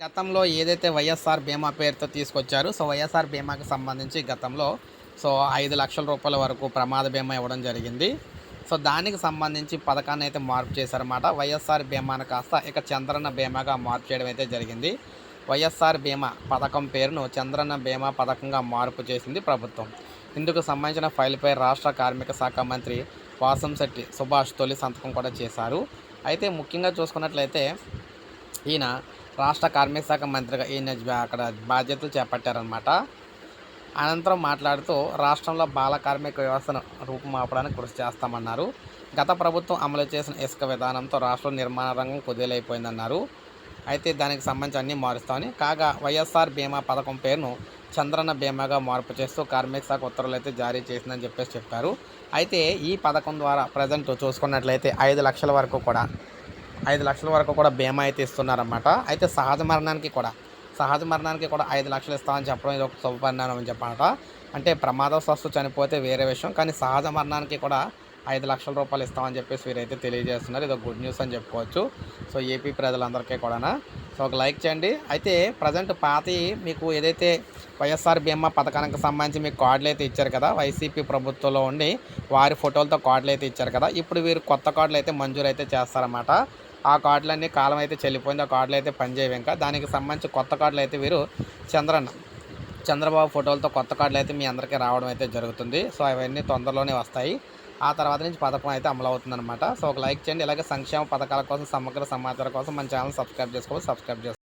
గతంలో ఏదైతే వైఎస్ఆర్ బీమా పేరుతో తీసుకొచ్చారో సో వైఎస్ఆర్ బీమాకి సంబంధించి గతంలో సో ఐదు లక్షల రూపాయల వరకు ప్రమాద బీమా ఇవ్వడం జరిగింది. సో దానికి సంబంధించి పథకాన్ని అయితే మార్పు చేశారన్నమాట. వైఎస్ఆర్ బీమాను కాస్త ఇక చంద్రన్న బీమాగా మార్పు చేయడం అయితే జరిగింది. వైఎస్ఆర్ బీమా పథకం పేరును చంద్రన్న బీమా పథకంగా మార్పు చేసింది ప్రభుత్వం. ఇందుకు సంబంధించిన ఫైల్పై రాష్ట్ర కార్మిక శాఖ మంత్రి వాసంశెట్టి సుభాష్ తొలి సంతకం కూడా చేశారు. అయితే ముఖ్యంగా చూసుకున్నట్లయితే ఈయన రాష్ట్ర కార్మిక శాఖ మంత్రిగా ఈయన జ- అక్కడ బాధ్యతలు చేపట్టారనమాట అనంతరం మాట్లాడుతూ రాష్ట్రంలో బాల కార్మిక వ్యవస్థను రూపుమాపడానికి కృషి చేస్తామన్నారు. గత ప్రభుత్వం అమలు చేసిన ఇసుక విధానంతో రాష్ట్ర నిర్మాణ రంగం కుదేలైపోయిందన్నారు. అయితే దానికి సంబంధించి అన్నీ మారుస్తామని కాగా వైఎస్ఆర్ బీమా పథకం పేరును చంద్రన్న బీమాగా మార్పు చేస్తూ కార్మిక శాఖ ఉత్తర్వులు అయితే జారీ చేసిందని చెప్పేసి చెప్పారు. అయితే ఈ పథకం ద్వారా ప్రజెంట్ చూసుకున్నట్లయితే ఐదు లక్షల వరకు కూడా ఐదు లక్షల వరకు కూడా బీమా అయితే ఇస్తున్నారన్నమాట. అయితే సహజ మరణానికి కూడా సహజ మరణానికి కూడా ఐదు లక్షలు ఇస్తామని చెప్పడం ఇది ఒక శుభపరిణామం అని చెప్పమాట అంటే ప్రమాదవశాస్తు చనిపోతే వేరే విషయం కానీ సహజ మరణానికి కూడా ఐదు లక్షల రూపాయలు ఇస్తామని చెప్పేసి వీరైతే తెలియజేస్తున్నారు. ఇది ఒక గుడ్ న్యూస్ అని చెప్పుకోవచ్చు. సో ఏపీ ప్రజలందరికీ కూడా సో ఒక లైక్ చేయండి. అయితే ప్రజెంట్ పాతి మీకు ఏదైతే వైఎస్ఆర్ బీమా పథకానికి సంబంధించి మీకు కార్డులు అయితే ఇచ్చారు కదా వైసీపీ ప్రభుత్వంలో ఉండి వారి ఫోటోలతో కార్డులు అయితే ఇచ్చారు కదా ఇప్పుడు వీరు కొత్త కార్డులు అయితే మంజూరు అయితే చేస్తారన్నమాట. ఆ కార్డులన్నీ కాలం అయితే చెల్లిపోయింది. ఆ కార్డులు అయితే పనిచేయవు ఇంకా. దానికి సంబంధించి కొత్త కార్డులు అయితే వీరు చంద్రన్న చంద్రబాబు ఫోటోలతో కొత్త కార్డులు అయితే మీ అందరికీ రావడం అయితే జరుగుతుంది. సో అవన్నీ తొందరలోనే వస్తాయి. ఆ తర్వాత నుంచి పథకం అయితే అమలు అవుతుందన్నమాట. సో ఒక లైక్ చేయండి. ఇలాగే సంక్షేమ పథకాల కోసం సమగ్ర సమాచారం కోసం మన ఛానల్ సబ్స్క్రైబ్ చేసుకోవాలి. సబ్స్క్రైబ్ చేసుకోండి.